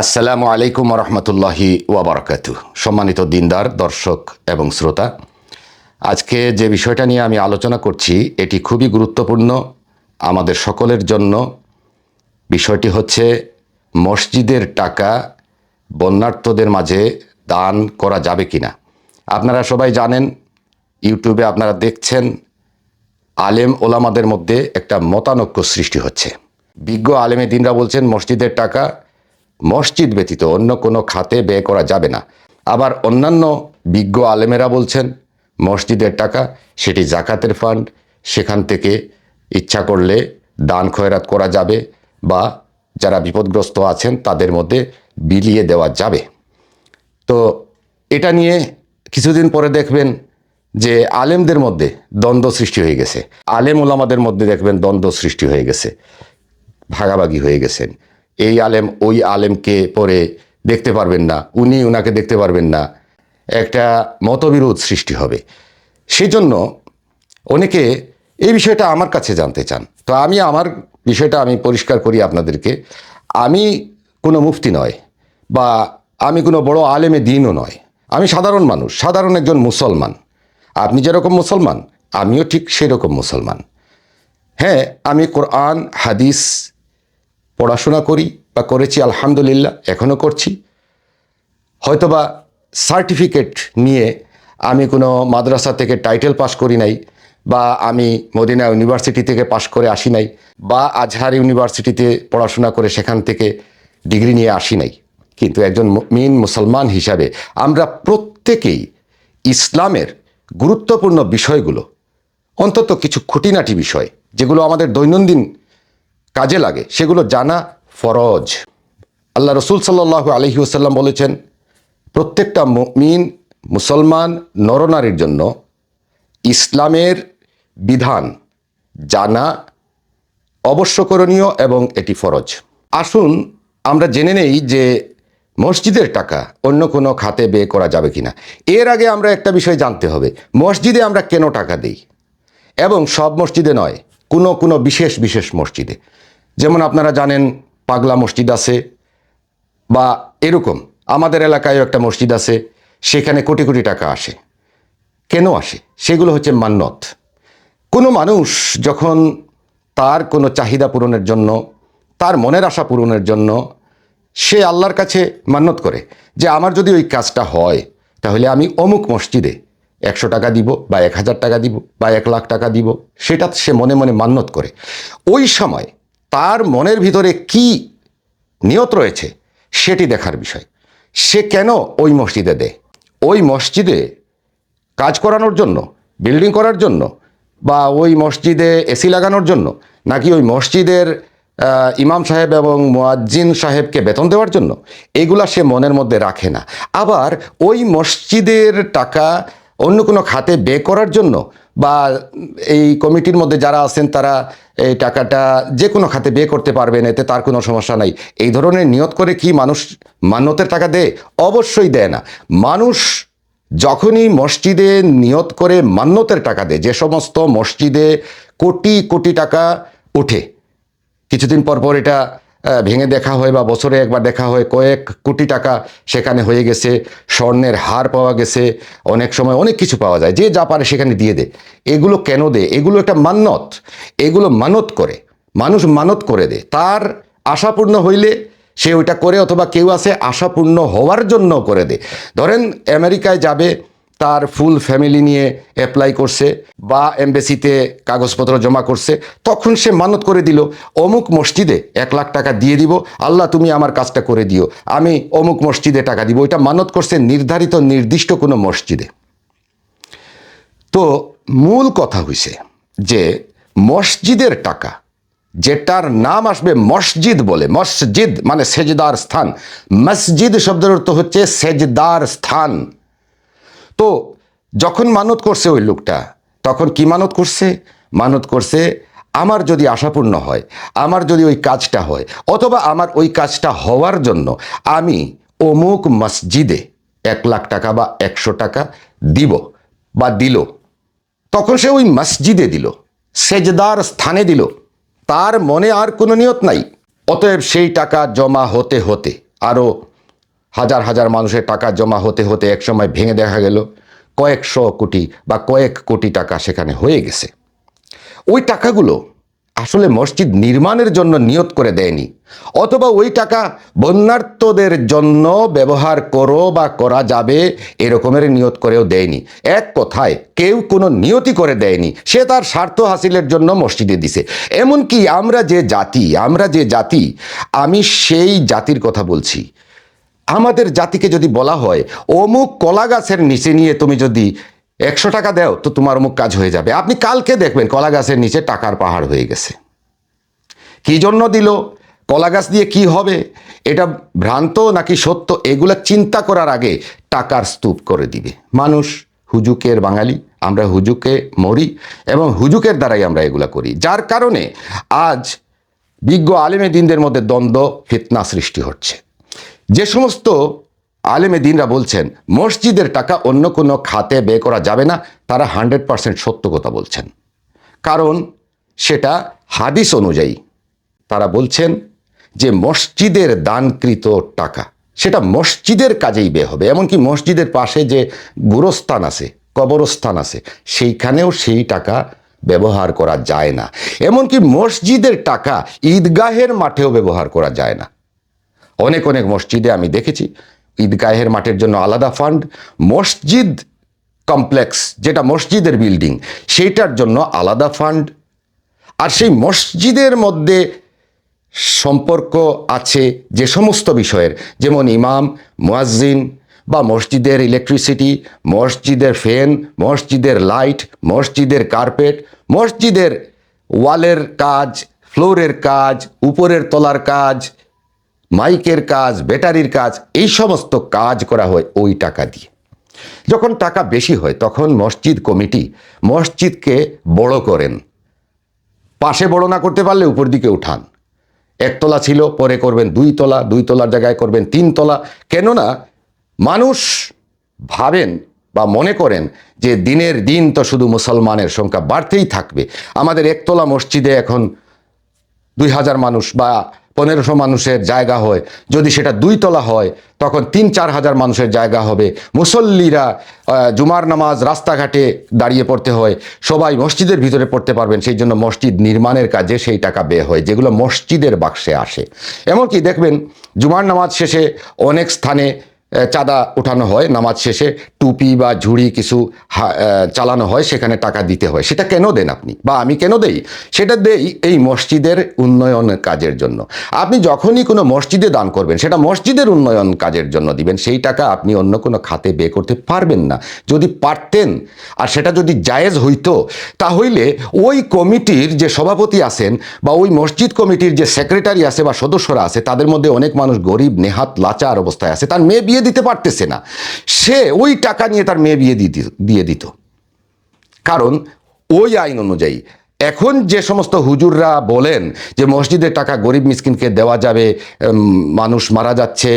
আসসালামু আলাইকুম রহমতুল্লাহি ওয়াবারাকাতু সম্মানিত দিনদার, দর্শক এবং শ্রোতা, আজকে যে বিষয়টা নিয়ে আমি আলোচনা করছি, এটি খুবই গুরুত্বপূর্ণ আমাদের সকলের জন্য। বিষয়টি হচ্ছে মসজিদের টাকা বন্যার্থদের মাঝে দান করা যাবে কি না আপনারা সবাই জানেন, ইউটিউবে আপনারা দেখছেন, আলেম ওলামাদের মধ্যে একটা মতানৈক্য সৃষ্টি হচ্ছে। বিজ্ঞ আলেমে দিনরা বলছেন, মসজিদের টাকা মসজিদ ব্যতীত অন্য কোনো খাতে ব্যয় করা যাবে না। আবার অন্যান্য বিজ্ঞ আলেমেরা বলছেন, মসজিদের টাকা সেটি জাকাতের ফান্ড সেখান থেকে ইচ্ছা করলে দান খয়রাত করা যাবে বা যারা বিপদগ্রস্ত আছেন তাদের মধ্যে বিলিয়ে দেওয়া যাবে। তো এটা নিয়ে কিছুদিন পরে দেখবেন যে আলেমদের মধ্যে দ্বন্দ্ব সৃষ্টি হয়ে গেছে। আলেম ওলামাদের মধ্যে দেখবেন দ্বন্দ্ব সৃষ্টি হয়ে গেছে, ভাগাভাগি হয়ে গেছেন। এই আলেম ওই আলেমকে পরে দেখতে পারবেন না, উনি উনাকে দেখতে পারবেন না। একটা মতবিরোধ সৃষ্টি হবে। সেজন্য অনেকে এই বিষয়টা আমার কাছে জানতে চান। তো আমি আমার বিষয়টা আমি পরিষ্কার করি আপনাদেরকে। আমি কোনো মুফতি নয় বা আমি কোনো বড় আলেমে দিনও নয়। আমি সাধারণ মানুষ, সাধারণ একজন মুসলমান। আপনি যেরকম মুসলমান, আমিও ঠিক সেরকম মুসলমান। হ্যাঁ আমি কোরআন, হাদিস পড়াশোনা করি বা করেছি, আলহামদুলিল্লাহ এখনও করছি। হয়তোবা সার্টিফিকেট নিয়ে আমি কোনো মাদ্রাসা থেকে টাইটেল পাশ করি নাই বা আমি মদিনা ইউনিভার্সিটি থেকে পাশ করে আসি নাই বা আজহার ইউনিভার্সিটিতে পড়াশোনা করে সেখান থেকে ডিগ্রি নিয়ে আসি নাই। কিন্তু একজন মিন মুসলমান হিসাবে আমরা প্রত্যেকেই ইসলামের গুরুত্বপূর্ণ বিষয়গুলো, অন্তত কিছু খুঁটিনাটি বিষয়, যেগুলো আমাদের দৈনন্দিন কাজে লাগে, সেগুলো জানা ফরজ। আল্লাহ রসুল সাল্লাহ আলহি ওসাল্লাম বলেছেন, প্রত্যেকটা মিন মুসলমান নরনারীর জন্য ইসলামের বিধান জানা অবশ্যকরণীয় এবং এটি ফরজ। আসুন আমরা জেনে নেই যে মসজিদের টাকা অন্য কোনো খাতে ব্যয় করা যাবে কিনা। এর আগে আমরা একটা বিষয় জানতে হবে, মসজিদে আমরা কেন টাকা দিই? এবং সব মসজিদে নয়, কোনো কোনো বিশেষ বিশেষ মসজিদে। যেমন আপনারা জানেন পাগলা মসজিদ আছে বা এরকম। আমাদের এলাকায়ও একটা মসজিদ আছে, সেখানে কোটি কোটি টাকা আসে। কেন আসে? সেগুলো হচ্ছে মান্নত কোনো মানুষ যখন তার কোনো চাহিদা পূরণের জন্য, তার মনের আশা পূরণের জন্য সে আল্লাহর কাছে মান্নত করে যে আমার যদি ওই কাজটা হয়, তাহলে আমি অমুক মসজিদে একশো টাকা দিব বা এক হাজার টাকা দিব বা এক লাখ টাকা দিব, সেটা সে মনে মনে মান্যত করে। ওই সময় তার মনের ভিতরে কি নিয়ত রয়েছে সেটি দেখার বিষয়। সে কেন ওই মসজিদে দেয়? ওই মসজিদে কাজ করানোর জন্য, বিল্ডিং করার জন্য বা ওই মসজিদে এসি লাগানোর জন্য নাকি ওই মসজিদের ইমাম সাহেব এবং মোয়াজ্জিন সাহেবকে বেতন দেওয়ার জন্য? এগুলা সে মনের মধ্যে রাখে না। আবার ওই মসজিদের টাকা অন্য কোনো খাতে বে করার জন্য বা এই কমিটির মধ্যে যারা আছেন তারা এই টাকাটা যে কোনো খাতে বে করতে পারবেন, এতে তার কোনো সমস্যা নাই। এই ধরনের নিয়ত করে কি মানুষ মান্যতের টাকা দেয়? অবশ্যই দেয় না। মানুষ যখনই মসজিদে নিয়ত করে মান্যতের টাকা দেয়, যে সমস্ত মসজিদে কোটি কোটি টাকা ওঠে। কিছুদিন পর পর এটা ভেঙে দেখা হয় বা বছরে একবার দেখা হয়, কয়েক কোটি টাকা সেখানে হয়ে গেছে, স্বর্ণের হার পাওয়া গেছে, অনেক সময় অনেক কিছু পাওয়া যায়, যে যা পারে সেখানে দিয়ে দে। এগুলো কেন দে? এগুলো একটা মান্যত। এগুলো মানত করে। মানুষ মানত করে দে। তার আশাপূর্ণ হইলে সে ওইটা করে অথবা কেউ আছে আশাপূর্ণ হওয়ার জন্য করে দে। ধরেন আমেরিকায় যাবে তার ফুল ফ্যামিলি নিয়ে অ্যাপ্লাই করছে বা এমবেসিতে কাগজপত্র জমা করছে, তখন সে মানত করে দিল, অমুক মসজিদে এক লাখ টাকা দিয়ে দিব, আল্লাহ তুমি আমার কাজটা করে দিও, আমি অমুক মসজিদে টাকা দিব। ওইটা মানত করছে নির্ধারিত, নির্দিষ্ট কোনো মসজিদে। তো মূল কথা হইছে যে মসজিদের টাকা, যেটার নাম আসবে মসজিদ বলে, মসজিদ মানে সেজদার স্থান। মসজিদ শব্দের অর্থ হচ্ছে সেজদার স্থান। তো যখন মানত করছে ওই লোকটা, তখন কি মানত করছে? মানত করছে, আমার যদি আশাপূর্ণ হয়, আমার যদি ওই কাজটা হয়, অথবা আমার ওই কাজটা হওয়ার জন্য আমি অমুক মসজিদে এক লাখ টাকা বা একশো টাকা দিব বা দিল। তখন সে ওই মসজিদে দিল, সেজদার স্থানে দিল। তার মনে আর কোনো নিয়ত নাই। অতএব সেই টাকা জমা হতে হতে আরও হাজার হাজার মানুষের টাকা জমা হতে হতে একসময় ভেঙে দেখা গেল, কয়েকশো কোটি বা কয়েক কোটি টাকা সেখানে হয়ে গেছে। ওই টাকাগুলো আসলে মসজিদ নির্মাণের জন্য নিয়ত করে দেয়নি, অথবা ওই টাকা বন্যার্থদের জন্য ব্যবহার করো বা করা যাবে এরকমের নিয়ত করেও দেয়নি। এক কথায়, কেউ কোনো নিয়তি করে দেয়নি, সে তার স্বার্থ হাসিলের জন্য মসজিদে দিছে। এমনকি আমরা যে জাতি, আমরা যে জাতি, আমি সেই জাতির কথা বলছি। আমাদের জাতিকে যদি বলা হয়, অমুক কলা গাছের নিচে নিয়ে তুমি যদি একশো টাকা দাও, তো তোমার অমুক কাজ হয়ে যাবে। আপনি কালকে দেখবেন কলা গাছের নিচে টাকার পাহাড় হয়ে গেছে। কি জন্য দিল? কলা গাছ দিয়ে কি হবে? এটা ভ্রান্ত নাকি সত্য? এগুলা চিন্তা করার আগে টাকার স্তূপ করে দিবে। মানুষ হুজুকের বাঙালি, আমরা হুজুকে মরি, এবং হুজুকের দ্বারাই আমরা এগুলা করি। যার কারণে আজ বিজ্ঞ আলেমে দিনদের মধ্যে দ্বন্দ্ব, ফিতনা সৃষ্টি হচ্ছে। যে সমস্ত আলেমে দিনরা বলছেন, মসজিদের টাকা অন্য কোনো খাতে ব্যয় করা যাবে না, তারা হান্ড্রেড পার্সেন্ট সত্য কথা বলছেন। কারণ সেটা হাদিস অনুযায়ী। তারা বলছেন যে মসজিদের দানকৃত টাকা, সেটা মসজিদের কাজেই ব্যয় হবে। এমনকি মসজিদের পাশে যে গুরস্থান আছে, কবরস্থান আছে, সেইখানেও সেই টাকা ব্যবহার করা যায় না। এমনকি মসজিদের টাকা ঈদগাহের মাঠেও ব্যবহার করা যায় না। অনেক অনেক মসজিদে আমি দেখেছি। ঈদগাহের মাঠের জন্য আলাদা ফান্ড, মসজিদ কমপ্লেক্স, যেটা মসজিদের বিল্ডিং, সেইটার জন্য আলাদা ফান্ড। আর সেই মসজিদের মধ্যে সম্পর্ক আছে যে সমস্ত বিষয়ের, যেমন ইমাম, মুয়াজ্জিন, বা মসজিদের ইলেকট্রিসিটি মসজিদের ফ্যান মসজিদের লাইট মসজিদের কার্পেট মসজিদের ওয়ালের কাজ ফ্লোরের কাজ, উপরের তলার কাজ মাইকের কাজ, ব্যাটারির কাজ, এই সমস্ত কাজ করা হয় ওই টাকা দিয়ে। যখন টাকা বেশি হয়, তখন মসজিদ কমিটি মসজিদকে বড় করেন। পাশে বড় না করতে পারলে উপর দিকে উঠান। একতলা ছিল, পরে করবেন দুই তলা দুই তলার জায়গায় করবেন তিন তলা কেননা মানুষ ভাবেন বা মনে করেন যে দিনের দিন তো শুধু মুসলমানের সংখ্যা বাড়তেই থাকবে। আমাদের একতলা মসজিদে এখন দুই হাজার মানুষ বা পনেরোশো মানুষের জায়গা হয়। যদি সেটা দুই তলা হয়, তখন তিন চার হাজার মানুষের জায়গা হবে। মুসল্লিরা জুমার নামাজ রাস্তাঘাটে দাঁড়িয়ে পড়তে হয়। সবাই মসজিদের ভিতরে পড়তে পারবেন। সেই জন্য মসজিদ নির্মাণের কাজে সেই টাকা ব্যয় হয়, যেগুলো মসজিদের বাক্সে আসে। এমনকি দেখবেন, জুমার নামাজ শেষে অনেক স্থানে চাঁদা উঠানো হয়, নামাজ শেষে টুপি বা ঝুড়ি কিছু চালানো হয়, সেখানে টাকা দিতে হয়। সেটা কেন দেন আপনি? বা আমি কেন দেই? সেটা দেই এই মসজিদের উন্নয়ন কাজের জন্য। আপনি যখনই কোনো মসজিদে দান করবেন, সেটা মসজিদের উন্নয়ন কাজের জন্য দিবেন। সেই টাকা আপনি অন্য কোনো খাতে ব্যয় করতে পারবেন না। যদি পারতেন, আর সেটা যদি জায়েজ হইতো, তাহলে ওই কমিটির যে সভাপতি আছেন বা ওই মসজিদ কমিটির যে সেক্রেটারি আছে বা সদস্যরা আছে, তাদের মধ্যে অনেক মানুষ গরিব, নেহাত, লাচার অবস্থায় আছে। তার মেয়ে বিয়ে দিতে পারতেছে না। সে ওই টাকা নিয়ে তার মেয়ে বিয়ে দিয়ে দিত। কারণ ওই আইন অনুযায়ী এখন যে সমস্ত হুজুররা বলেন যে মসজিদের টাকা গরিব মিসকিনকে দেওয়া যাবে মানুষ মারা যাচ্ছে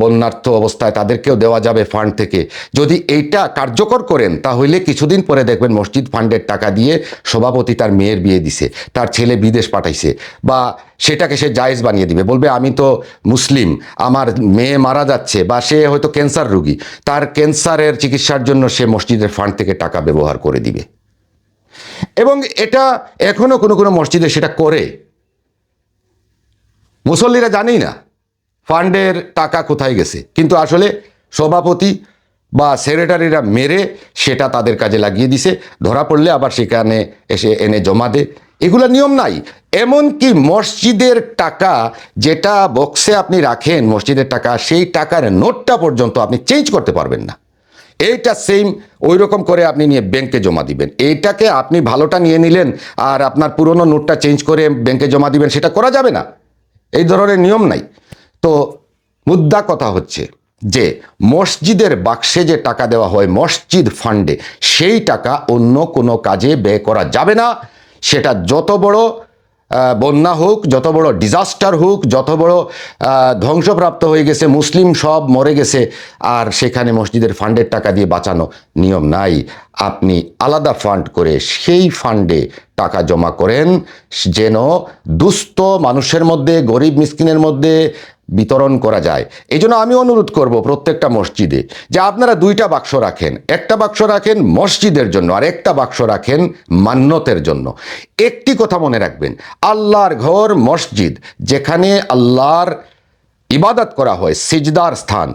বন্যার্থ অবস্থায় তাদেরকেও দেওয়া যাবে ফান্ড থেকে। যদি এইটা কার্যকর করেন, তাহলে কিছুদিন পরে দেখবেন মসজিদ ফান্ডের টাকা দিয়ে সভাপতি তার মেয়ের বিয়ে দিছে, তার ছেলে বিদেশ পাঠাইছে বা সেটাকে সে জায়েজ বানিয়ে দিবে। বলবে, আমি তো মুসলিম, আমার মেয়ে মারা যাচ্ছে বা সে হয়তো ক্যান্সার রুগী। তার ক্যান্সারের চিকিৎসার জন্য সে মসজিদের ফান্ড থেকে টাকা ব্যবহার করে দিবে। এবং এটা এখনও কোনো কোনো মসজিদে সেটা করে। মুসল্লিরা জানেই না। ফান্ডের টাকা কোথায় গেছে? কিন্তু আসলে সভাপতি বা সেক্রেটারিরা মেরে সেটা তাদের কাজে লাগিয়ে দিছে। ধরা পড়লে আবার সেখানে এসে এনে জমা দে। এগুলো নিয়ম নাই। এমনকি মসজিদের টাকা যেটা বক্সে আপনি রাখেন, মসজিদের টাকা, সেই টাকার নোটটা পর্যন্ত আপনি চেঞ্জ করতে পারবেন না। এইটা সেম ওই রকম করে আপনি নিয়ে ব্যাংকে জমা দিবেন। এইটাকে আপনি ভালোটা নিয়ে নিলেন আর আপনার পুরনো নোটটা চেঞ্জ করে ব্যাংকে জমা দিবেন, সেটা করা যাবে না। এই ধরনের নিয়ম নাই। তো মুদ্রা কথা হচ্ছে যে মসজিদের বাক্সে যে টাকা দেওয়া হয়, মসজিদ ফান্ডে সেই টাকা অন্য কোনো কাজে ব্যয় করা যাবে না। সেটা যত বড় বন্যা হোক, যত বড় ডিজাস্টার হোক, যত বড় ধ্বংসপ্রাপ্ত হয়ে গেছে, মুসলিম সব মরে গেছে, আর সেখানে মসজিদের ফান্ডের টাকা দিয়ে বাঁচানো নিয়ম নাই। আপনি আলাদা ফান্ড করে সেই ফান্ডে টাকা জমা করেন, যেন দুস্থ মানুষের মধ্যে, গরিব মিসকিনের মধ্যে বিতরণ করা যায়। এই জন্য আমি অনুরোধ করব প্রত্যেকটা মসজিদে যে আপনারা দুইটা বাক্স রাখেন। একটা বাক্স রাখেন মসজিদের জন্য আর একটা বাক্স রাখেন মান্যতের জন্য। একটি কথা মনে রাখবেন, আল্লাহর ঘর মসজিদ, যেখানে আল্লাহর ইবাদত করা হয়, সিজদার স্থান।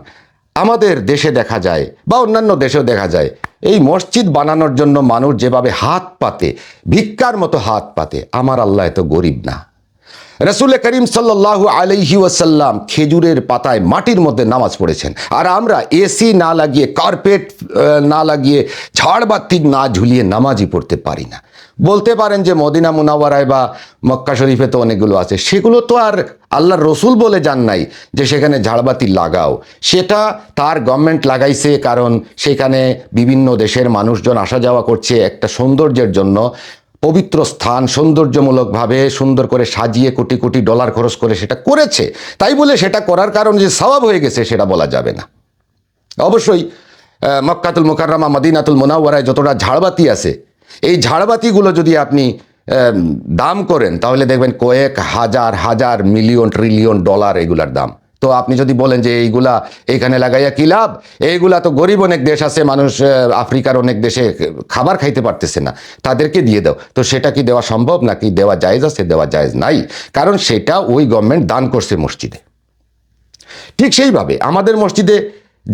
আমাদের দেশে দেখা যায় বা অন্যান্য দেশেও দেখা যায়, এই মসজিদ বানানোর জন্য মানুষ যেভাবে হাত পাতে, ভিক্ষার মতো হাত পাতে, আমার আল্লাহ এত গরিব না। রসুল করিম সাল্লাহ আলহি ওয়াসাল্লাম খেজুরের পাতায় মাটির মধ্যে নামাজ পড়েছেন। আর আমরা এসি না লাগিয়ে, কার্পেট না লাগিয়ে ঝাড়বাতি না ঝুলিয়ে নামাজই পড়তে পারি না। বলতে পারেন যে মদিনা মুনাওয়ারায় বা মক্কা শরীফে তো অনেকগুলো আছে। সেগুলো তো আর আল্লাহর রসুল বলে যান নাই যে সেখানে ঝাড়বাতি লাগাও। সেটা তার গভর্নমেন্ট লাগাইছে কারণ সেখানে বিভিন্ন দেশের মানুষজন আসা যাওয়া করছে একটা সৌন্দর্যের জন্য। পবিত্র স্থান সৌন্দর্যমূলকভাবে সুন্দর করে সাজিয়ে কোটি কোটি ডলার খরচ করে সেটা করেছে। তাই বলে সেটা করার কারণ যে সওয়াব হয়ে গেছে সেটা বলা যাবে না। অবশ্যই মক্কাতুল মোকাররমা, মদিনাতুল মোনাওয়ারায় যতটা ঝাড়বাতি আছে, এই ঝাড়বাতিগুলো যদি আপনি দাম করেন, তাহলে দেখবেন কয়েক হাজার হাজার, মিলিয়ন, ট্রিলিয়ন ডলার এগুলার দাম। তো আপনি যদি বলেন যে এইগুলা এখানে লাগাইয়া কি লাভ? এইগুলা তো গরিব অনেক দেশ আছে, মানুষ আফ্রিকার অনেক দেশে খাবার খাইতে পারতেছে না। তাদেরকে দিয়ে দাও। তো সেটা কি দেওয়া সম্ভব নাকি দেওয়া জায়েজ আছে, দেওয়া জায়জ নাই? কারণ সেটা ওই গভর্নমেন্ট দান করছে মসজিদে। ঠিক সেইভাবে আমাদের মসজিদে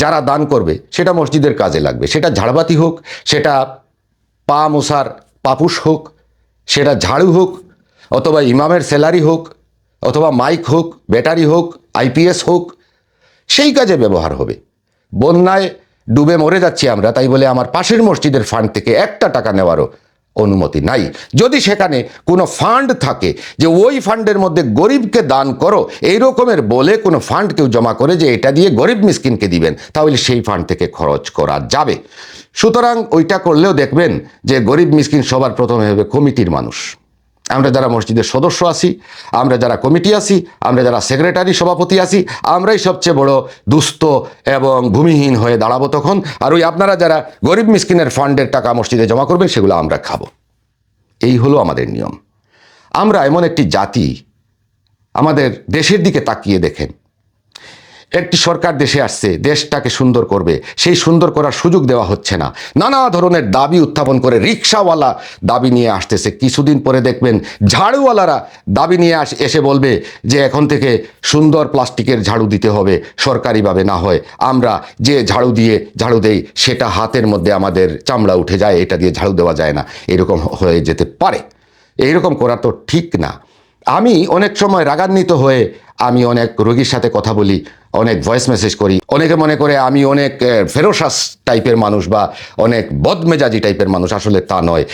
যারা দান করবে, সেটা মসজিদের কাজে লাগবে। সেটা ঝাড়বাতি হোক, সেটা পা মশার পাপুস হোক, সেটা ঝাড়ু হোক, অথবা ইমামের স্যালারি হোক, অথবা মাইক হোক, ব্যাটারি হোক আইপিএস হোক, সেই কাজে ব্যবহার হবে। বন্যায় ডুবে মরে যাচ্ছি আমরা, তাই বলে আমার পাশের মসজিদের ফান্ড থেকে একটা টাকা নেওয়ারও অনুমতি নাই। যদি সেখানে কোনো ফান্ড থাকে যে ওই ফান্ডের মধ্যে গরিবকে দান করো, এই রকমের বলে কোনো ফান্ড কেউ জমা করে যে এটা দিয়ে গরিব মিসকিনকে দিবেন, তাহলে সেই ফান্ড থেকে খরচ করা যাবে। সুতরাং ওইটা করলেও দেখবেন যে গরিব মিসকিন সবার প্রথমে হবে কমিটির মানুষ। আমরা যারা মসজিদের সদস্য আছি, আমরা যারা কমিটি আছি, আমরা যারা সেক্রেটারি সভাপতি আছি, আমরাই সবচেয়ে বড় দুস্থ এবং ভূমিহীন হয়ে দাঁড়াবো তখন। আর ওই আপনারা যারা গরিব মিসকিনের ফান্ডের টাকা মসজিদে জমা করবেন, সেগুলো আমরা খাব। এই হলো আমাদের নিয়ম। আমরা এমন একটি জাতি, আমাদের দেশের দিকে তাকিয়ে দেখেন। একটি সরকার দেশে আসছে, দেশটাকে সুন্দর করবে। সেই সুন্দর করার সুযোগ দেওয়া হচ্ছে না। নানা ধরনের দাবি উত্থাপন করে রিক্সাওয়ালা দাবি নিয়ে আসতেছে। কিছুদিন পরে দেখবেন ঝাড়ুওয়ালারা দাবি নিয়ে আস, এসে বলবে যে এখন থেকে সুন্দর প্লাস্টিকের ঝাড়ু দিতে হবে, সরকারিভাবে না হয়। আমরা যে ঝাড়ু দিয়ে ঝাড়ু দেই, সেটা হাতের মধ্যে আমাদের চামড়া উঠে যায়, এটা দিয়ে ঝাড়ু দেওয়া যায় না। এরকম হয়ে যেতে পারে। এইরকম করা তো ঠিক না। আমি অনেক সময় রাগান্বিত হয়ে আমি অনেক রোগীর সাথে কথা বলি, অনেক ভয়েস মেসেজ করি। অনেকে মনে করে আমি অনেক ফেরোসাস টাইপের মানুষ বা অনেক বদমেজাজি টাইপের মানুষ, আসলে তা নয়।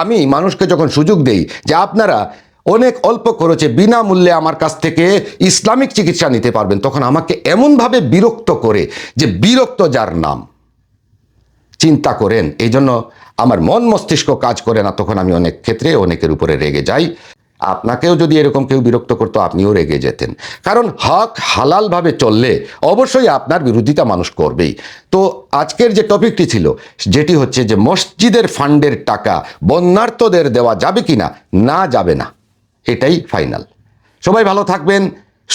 আমি মানুষকে যখন সুযোগ দেই যে আপনারা অনেক অল্প খরচে বিনামূল্যে আমার কাছ থেকে ইসলামিক চিকিৎসা নিতে পারবেন, তখন আমাকে এমনভাবে বিরক্ত করে যে বিরক্ত যার নাম। চিন্তা করেন এই জন্য আমার মন মস্তিষ্ক কাজ করে না, তখন আমি অনেক ক্ষেত্রে অনেকের উপরে রেগে যাই। আপনাকেও যদি এরকম কেউ বিরক্ত করতো, আপনিও রেগে যেতেন। কারণ হক হালালভাবে চললে অবশ্যই আপনার বিরোধিতা মানুষ করবেই। তো আজকের যে টপিকটি ছিল, যেটি হচ্ছে যে মসজিদের ফান্ডের টাকা বন্যার্থদের দেওয়া যাবে কি না না যাবে না, এটাই ফাইনাল। সবাই ভালো থাকবেন,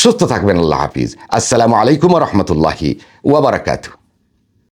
সুস্থ থাকবেন, আল্লাহ হাফিজ। আসসালামু আলাইকুম রহমতুল্লাহি ওয়াবারাকাতু